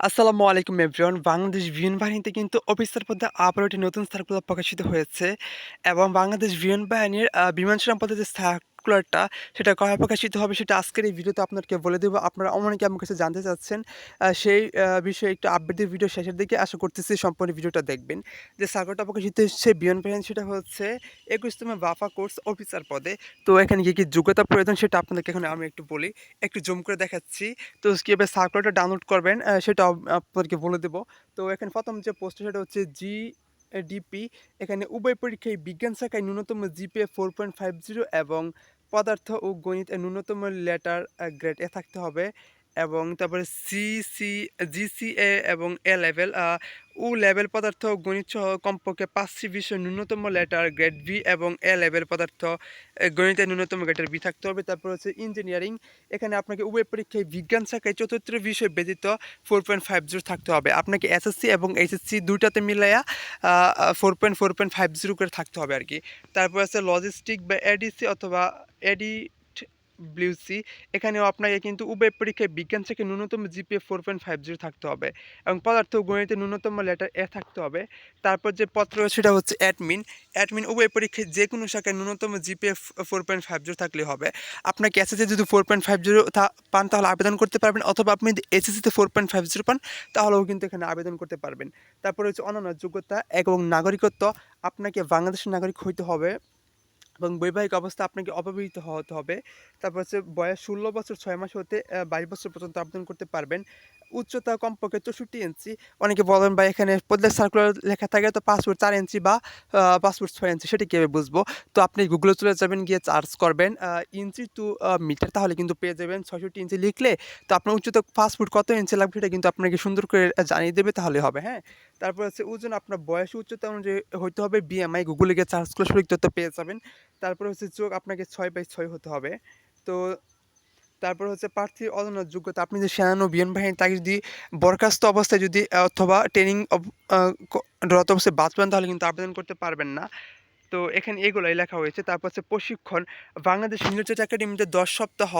আসসালামু আলাইকুম এভরিওয়ান বাংলাদেশ বিমান বাহিনীতে কিন্তু অফিসার পদে আবারও একটি নতুন সার্কুলার প্রকাশিত হয়েছে এবং বাংলাদেশ বিমান বাহিনীর বিমান সেনা পদে যে সার্কুলারটা সেটা কবে প্রকাশিত হবে সেটা আজকের এই ভিডিওতে আপনাকে বলে দেবো। আপনারা অনেকে আমার কাছে জানতে চাচ্ছেন সেই বিষয়ে একটু আপডেটের ভিডিও শেষের দিকে আশা করতেছি সম্পূর্ণ ভিডিওটা দেখবেন। যে সার্কুলারটা প্রকাশিত হচ্ছে বিমান বাহিনী সেটা হচ্ছে একুশতম বাফা কোর্স অফিসার পদে। তো এখানে কি কি যোগ্যতা প্রয়োজন সেটা আপনাদেরকে এখন আমি একটু বলি, একটু জুম করে দেখাচ্ছি। তো কীভাবে সার্কুলারটা ডাউনলোড করবেন সেটা আপনাদেরকে বলে দেবো। তো এখানে প্রথম যে পোস্ট সেটা হচ্ছে জি ডিপি এখানে উভয় পরীক্ষায় বিজ্ঞান শাখায় ন্যূনতম GPA four point five zero এবং পদার্থ ও গণিত ন্যূনতম লেটার গ্রেড এ থাকতে হবে এবং তারপরে সি সি জিসিএ এবং এ লেভেল ও লেভেল পদার্থ গণিত সহ কমপক্ষে পাঁচটি বিষয় ন্যূনতম লেটার গ্রেড বি এবং এ লেভেল পদার্থ গণিতের ন্যূনতম গ্রেডের বি থাকতে হবে। তারপর হচ্ছে ইঞ্জিনিয়ারিং এখানে আপনাকে উভয় পরীক্ষায় বিজ্ঞান শাখায় চতুর্থ বিষয় ব্যতীত ফোর পয়েন্ট ফাইভ জিরো থাকতে হবে। আপনাকে এসএসসি এবং এইচএসসি দুইটাতে মিলাইয়া four point four point five zero করে থাকতে হবে আর কি তারপর আছে লজিস্টিক বা এডিসি অথবা এডি ব্লিউসি এখানেও আপনাকে কিন্তু উভয় পরীক্ষায় বিজ্ঞান থেকে ন্যূনতম GPA four point five zero থাকতে হবে এবং পদার্থ গণিতে ন্যূনতম লেটার এ থাকতে হবে। তারপর যে পত্র সেটা হচ্ছে অ্যাডমিন অ্যাডমিন উভয় পরীক্ষায় যে কোনো শাখায় ন্যূনতম GPA four point five zero থাকলে হবে। আপনাকে এসএসসি যদি ফোর পয়েন্ট ফাইভ জিরো পান তাহলে আবেদন করতে পারবেন অথবা আপনি যদি এসএসসিতে ফোর পয়েন্ট ফাইভ জিরো পান তাহলেও কিন্তু এখানে আবেদন করতে পারবেন। তারপর হচ্ছে অন্যান্য যোগ্যতা এবং নাগরিকত্ব। আপনাকে বাংলাদেশের নাগরিক হইতে হবে। এবং বৈবাহিক অবস্থা আপনাকে অপবিহিত হতে হবে। তারপর হচ্ছে বয়স ষোলো বছর ছয় মাস হতে বাইশ বছর পর্যন্ত আবেদন করতে পারবেন। উচ্চতা কমপক্ষে চৌষট্টি ইঞ্চি। অনেকে বলেন বা এখানে পদ্মার সার্কুলার লেখা থাকে তো পাসপোর্ট চার ইঞ্চি বা পাসপোর্ট ছয় ইঞ্চি, সেটা কীভাবে বুঝব? তো আপনি গুগলে চলে যাবেন, গিয়ে চার্জ করবেন ইঞ্চি টু মিটার তাহলে কিন্তু পেয়ে যাবেন ছয়ষট্টি ইঞ্চি লিখলে। তো আপনার উচ্চতা পাসপোর্ট কত ইঞ্চি লাগবে সেটা কিন্তু আপনাকে সুন্দর করে জানিয়ে দেবে, তাহলে হবে হ্যাঁ? তারপর হচ্ছে ওজন, আপনার বয়স, উচ্চতা অনুযায়ী হইতে হবে বিএমআই গুগলে গিয়ে চার্জ করলে সঠিক তথ্য পেয়ে যাবেন। তারপর হচ্ছে চোখ আপনাকে ছয় বাই ছয় হতে হবে। তো তারপর হচ্ছে প্রার্থীর অনন্য যোগ্যতা। আপনি যদি সেনানো বিমান বাহিনী, তাকে যদি বরখাস্ত অবস্থায় যদি অথবা ট্রেনিং রত অবস্থায় বাদ পান তাহলে কিন্তু আবেদন করতে পারবেন না। তো এখানে এগুলোই লেখা হয়েছে। তারপর হচ্ছে প্রশিক্ষণ। বাংলাদেশ মিলিটারি একাডেমিতে দশ সপ্তাহ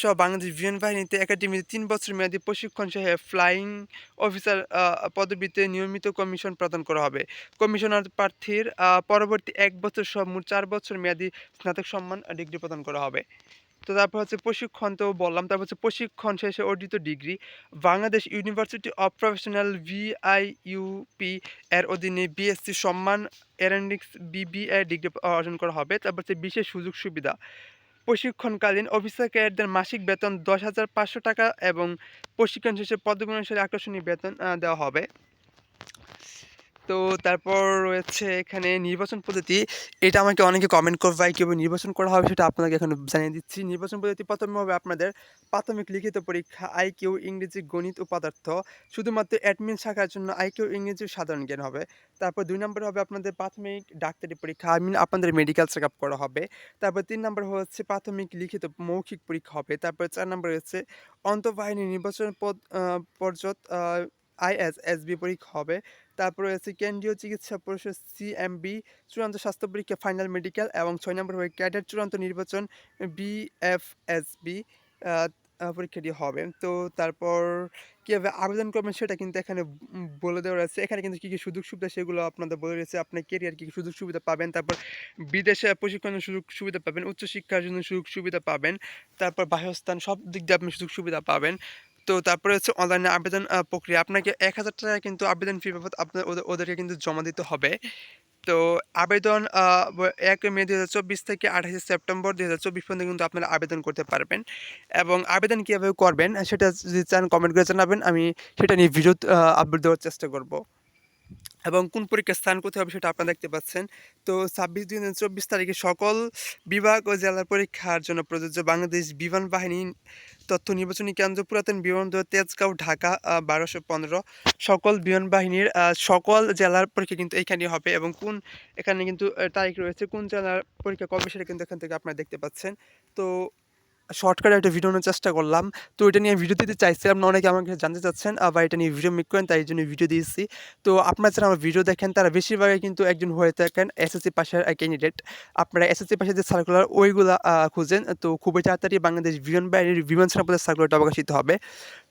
সহ বাংলাদেশ বিমান বাহিনীতে একাডেমিতে তিন বছর মেয়াদী প্রশিক্ষণ সহ ফ্লাইং অফিসার পদবিতে নিয়মিত কমিশন প্রদান করা হবে। কমিশনার প্রার্থীর পরবর্তী এক বছর সহ মোট চার বছর মেয়াদী স্নাতক সম্মান ডিগ্রি প্রদান করা হবে। তো তারপর হচ্ছে প্রশিক্ষণ তো বললাম। তারপর হচ্ছে প্রশিক্ষণ শেষে অর্জিত degree. Bangladesh university of professional ভিআইইউপি এর অধীনে বিএসসি সম্মান এরেন্ডিক্স বিবিএ ডিগ্রি অর্জন করা হবে। তারপর হচ্ছে বিশেষ সুযোগ সুবিধা। প্রশিক্ষণকালীন অফিসার ক্যাডারদের মাসিক বেতন দশ হাজার পাঁচশো টাকা এবং প্রশিক্ষণ শেষে পদবী অনুসারে আকর্ষণীয় বেতন দেওয়া হবে। তো তারপর রয়েছে এখানে নির্বাচন পদ্ধতি। এটা আমাকে অনেকে কমেন্ট করবে কীভাবে নির্বাচন করা হবে সেটা আপনাকে এখন জানিয়ে দিচ্ছি। নির্বাচন পদ্ধতি প্রথমে হবে আপনাদের প্রাথমিক লিখিত পরীক্ষা, আইকিউ, ইংরেজি, গণিত ও পদার্থ। শুধুমাত্র অ্যাডমিন শাখার জন্য আইকিউ, ইংরেজি সাধারণ জ্ঞান হবে। তারপর দুই নম্বর হবে আপনাদের প্রাথমিক ডাক্তারি পরীক্ষা আই মিন আপনাদের মেডিকেল চেক আপ করা হবে। তারপর তিন নম্বর হচ্ছে প্রাথমিক লিখিত মৌখিক পরীক্ষা হবে। তারপর চার নম্বর হচ্ছে অন্তঃবাহিনী নির্বাচন পদ পর্যদ আইএসএসবি পরীক্ষা হবে। তারপর রয়েছে কেন্দ্রীয় চিকিৎসা পরিষদ সিএমবি, চূড়ান্ত স্বাস্থ্য পরীক্ষা ফাইনাল মেডিকেল এবং ছয় নম্বর হবে ক্যাডেট চূড়ান্ত নির্বাচন বিএফএসবি পরীক্ষাটি হবে। তো তারপর কীভাবে আবেদন করবেন সেটা কিন্তু এখানে বলে দেওয়া রয়েছে। এখানে কিন্তু কী কী সুযোগ সুবিধা সেগুলো আপনাদের বলে রয়েছে। আপনার কেরিয়ার কী কী সুযোগ সুবিধা পাবেন, তারপর বিদেশে প্রশিক্ষণের সুযোগ সুবিধা পাবেন, উচ্চশিক্ষার জন্য সুযোগ সুবিধা পাবেন, তারপর বাসস্থান সব দিক দিয়ে আপনি সুযোগ সুবিধা পাবেন। তো তারপরে হচ্ছে অনলাইনে আবেদন প্রক্রিয়া। আপনাকে এক হাজার টাকা কিন্তু আবেদন ফি বাবদ আপনার ওদের- ওদেরকে কিন্তু জমা দিতে হবে। তো আবেদন এক মে দু হাজার চব্বিশ থেকে আঠাশে সেপ্টেম্বর দু হাজার চব্বিশ পর্যন্ত কিন্তু আপনারা আবেদন করতে পারবেন। এবং আবেদন কীভাবে করবেন সেটা যদি চান কমেন্ট করে জানাবেন। আমি সেটা নিয়ে ভিডিও আপলোড দেওয়ার চেষ্টা করব। এবং কোন পরীক্ষার স্থান কোথায় হবে সেটা আপনারা দেখতে পাচ্ছেন। তো ছাব্বিশ দুই হাজার চব্বিশ তারিখে সকল বিভাগ ও জেলার পরীক্ষার জন্য প্রযোজ্য বাংলাদেশ বিমান বাহিনী তথ্য নির্বাচনী কেন্দ্র পুরাতন বিমানবন্দর তেজগাঁও, ঢাকা বারোশো পনেরো। সকল বিমান বাহিনীর সকল জেলার পরীক্ষা কিন্তু এইখানে হবে এবং কোন, এখানে কিন্তু তারিখ রয়েছে কোন জেলার পরীক্ষা কবে সেটা কিন্তু এখান থেকে আপনারা দেখতে পাচ্ছেন। তো শর্টকাটে একটা ভিডিও নেওয়ার চেষ্টা করলাম। তো এটা নিয়ে ভিডিও দিতে চাইছিলাম না, অনেকে আমাকে জানতে চাচ্ছেন আবার এটা নিয়ে ভিডিও মেক করেন, তাই জন্য ভিডিও দিয়েছি। তো আপনারা যারা আমার ভিডিও দেখেন, তারা বেশিরভাগই কিন্তু একজন হয়ে থাকেন এসএসসি পাশের ক্যান্ডিডেট আপনারা এসএসসি পাশের যে সার্কুলার ওইগুলো খুঁজেন। তো খুবই তাড়াতাড়ি বাংলাদেশ বিমান বাহিনীর বিমান সেনাপদের সার্কুলারটা প্রকাশিত হবে।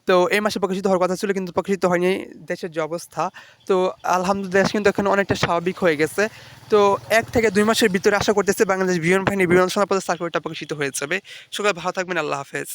তো এই মাসে প্রকাশিত হওয়ার কথা ছিল, কিন্তু প্রকাশিত হয়নি দেশের যে অবস্থা। তো আলহামদুলিল্লাহ, দেশ কিন্তু এখন অনেকটা স্বাভাবিক হয়ে গেছে। তো এক থেকে দুই মাসের ভিতরে আশা করতেছে বাংলাদেশ বিমান বাহিনী বিমান সেনা পদের সার্কুলারটা প্রকাশিত হয়ে যাবে। সবাই ভালো থাকবেন, আল্লাহ হাফেজ।